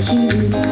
情。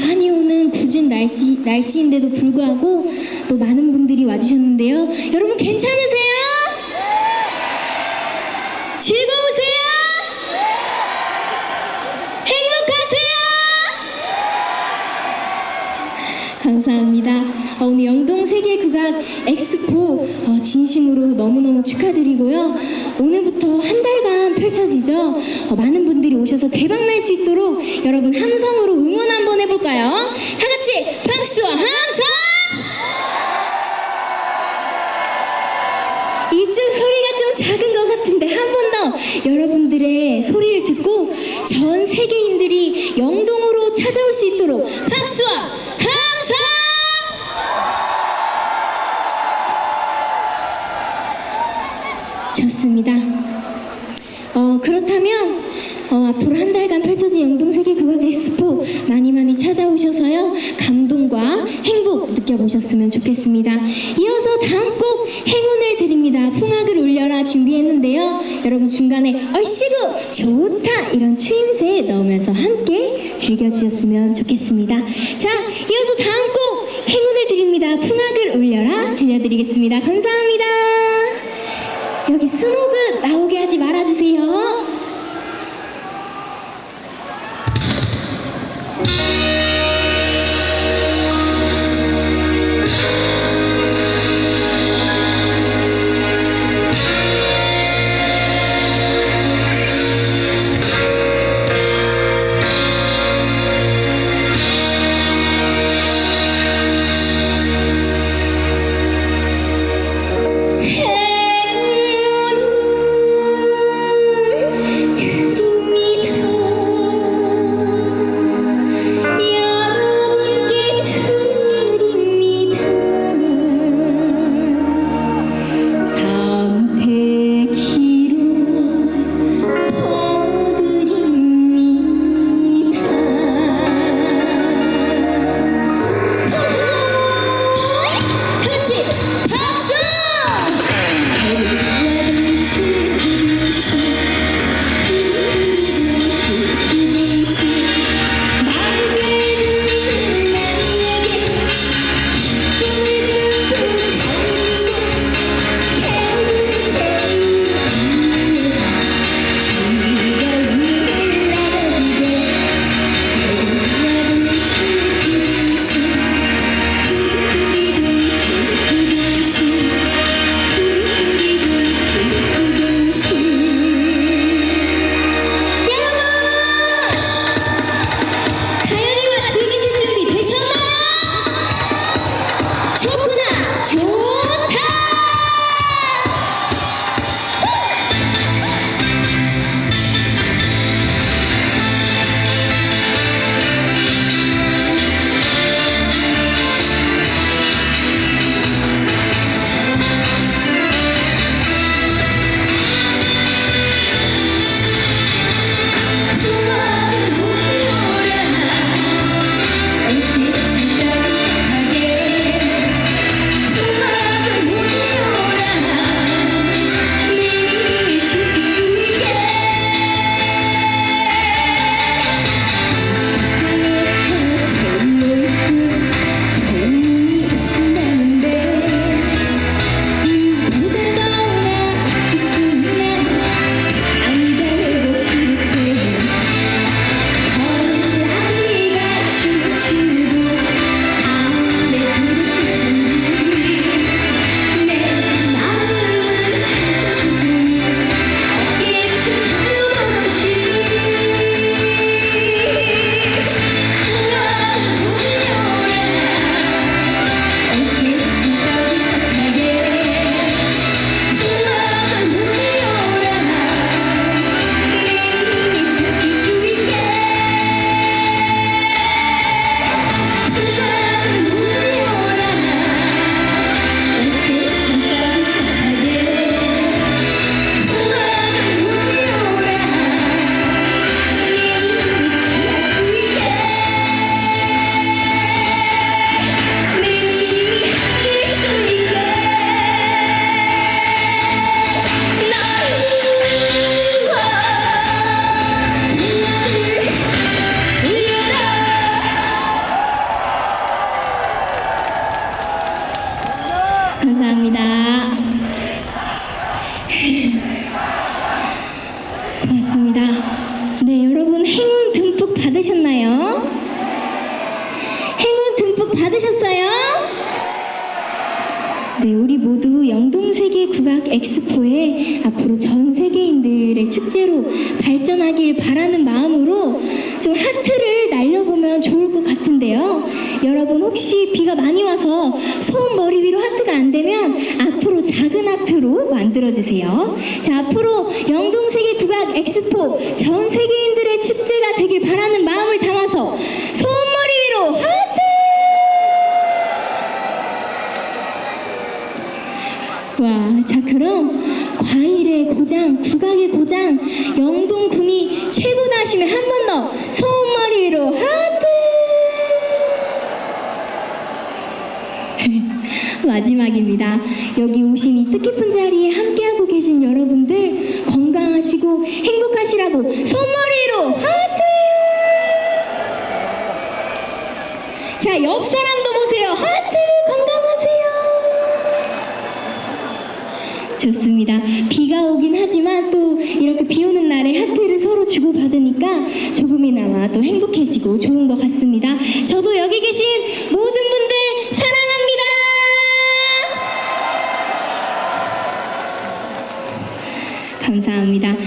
많이 오는 굳은 날씨, 날씨인데도 불구하고 또 많은 분들이 와주셨는데요. 여러분 괜찮으세요? 즐거우세요? 행복하세요? 감사합니다. 어, 오늘 영동 세계 국악 엑스포 어, 진심으로 너무너무 축하드리고요. 오늘부터 한 달간 펼쳐지죠. 어, 많은 분들이 오셔서 대박 날 수 있도록 여러분 함성으로 응원 한번 해볼까요? 다 같이 박수와 함성! 이쪽 소리가 좀 작은 것 같은데 한 번 더 여러분들의 소리를 듣고 전 세계인들이 영동으로 찾아올 수 있도록 박수와 함성! 좋습니다. 어, 그렇다면 어, 앞으로 한 달간 펼쳐진 영동세계 국악 엑스포 많이 많이 찾아오셔서요 감동과 행복 느껴보셨으면 좋겠습니다. 이어서 다음 곡 행운을 드립니다. 풍악을 울려라 준비했는데요. 여러분 중간에 얼씨구 좋다 이런 추임새 넣으면서 함께 즐겨주셨으면 좋겠습니다. 자 이어서 다음 곡 행운을 드립니다. 풍악을 울려라 들려드리겠습니다. 감사합니다. 여기 스모그 나오게 하지 말아주세요. 받으셨나요? 행운 듬뿍 받으셨어요? 네, 우리 모두 영동세계 국악 엑스포에 앞으로 전 세계인들의 축제로 발전하길 바라는 마음으로 좀 하트를 날려보면 좋을 것 같은데요. 여러분 혹시 비가 많이 와서 소음 머리 위로 하트가 안 되면 앞으로 작은 하트로 만들어주세요. 자, 앞으로 영동세계 국악 엑스포 전 세계 축제가 되길 바라는 마음을 담아서 소음 머리 위로 하트! 와, 자 그럼 과일의 고장, 국악의 고장, 영동군이 최고다 하시면 한 번 더 소음머리 위로 하트! 마지막입니다. 여기 오신 이 뜻깊은 자리에 함께하고 계신 여러분들 건강하시고 행복하시라고 손머리로 하트! 자, 옆 사람도 보세요. 하트! 건강하세요. 좋습니다. 비가 오긴 하지만 또 이렇게 비 오는 날에 하트를 서로 주고받으니까 조금이나마 또 행복해지고 좋은 것 같습니다. 저도 여기 계신 모든 감사합니다.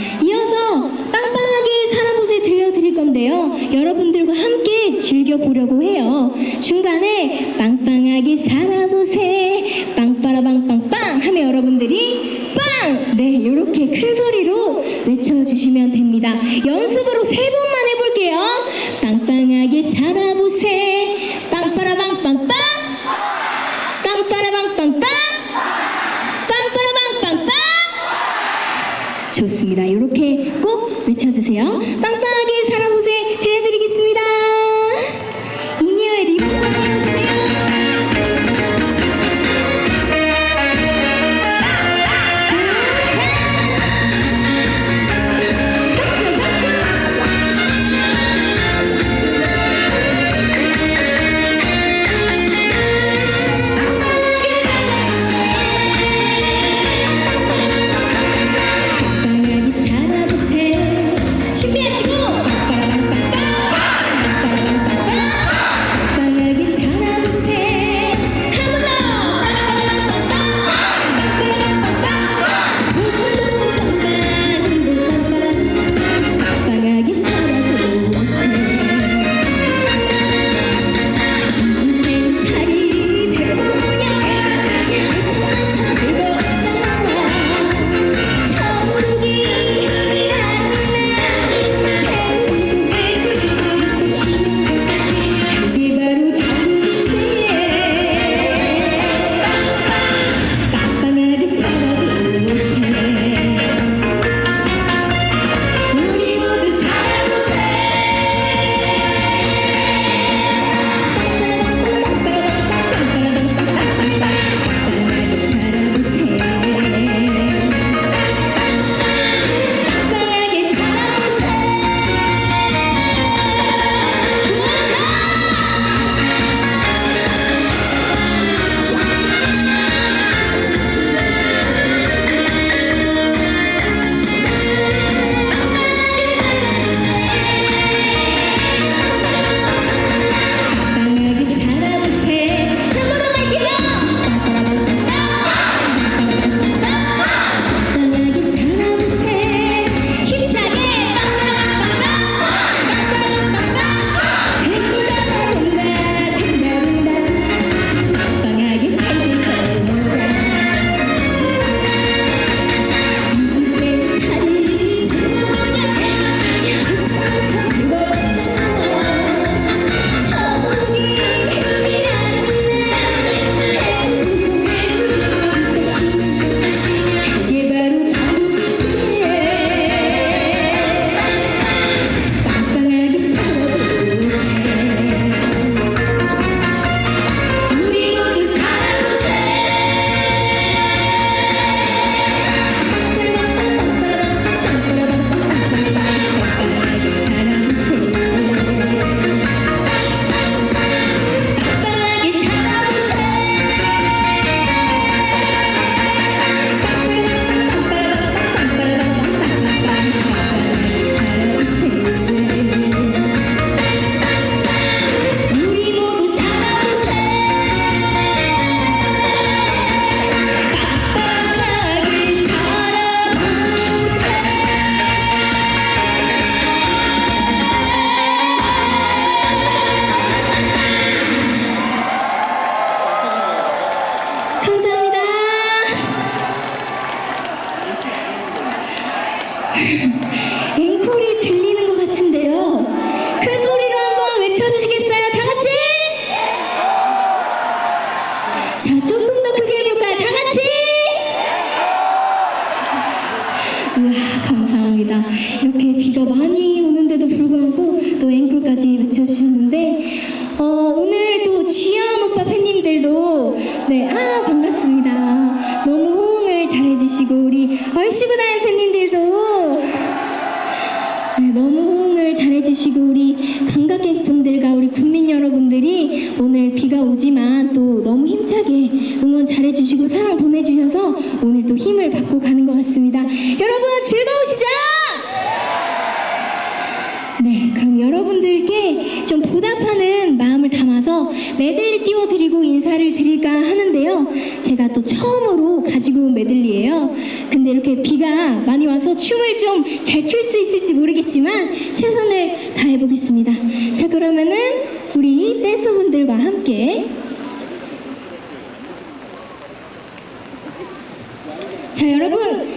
자, 조 네, 그럼 여러분들께 좀 보답하는 마음을 담아서 메들리 띄워드리고 인사를 드릴까 하는데요. 제가 또 처음으로 가지고 온 메들리예요. 근데 이렇게 비가 많이 와서 춤을 좀 잘 출 수 있을지 모르겠지만 최선을 다해보겠습니다. 자, 그러면은 우리 댄서분들과 함께 자, 여러분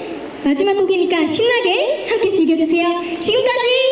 마지막 곡이니까 신나게 함께 즐겨주세요. 지금까지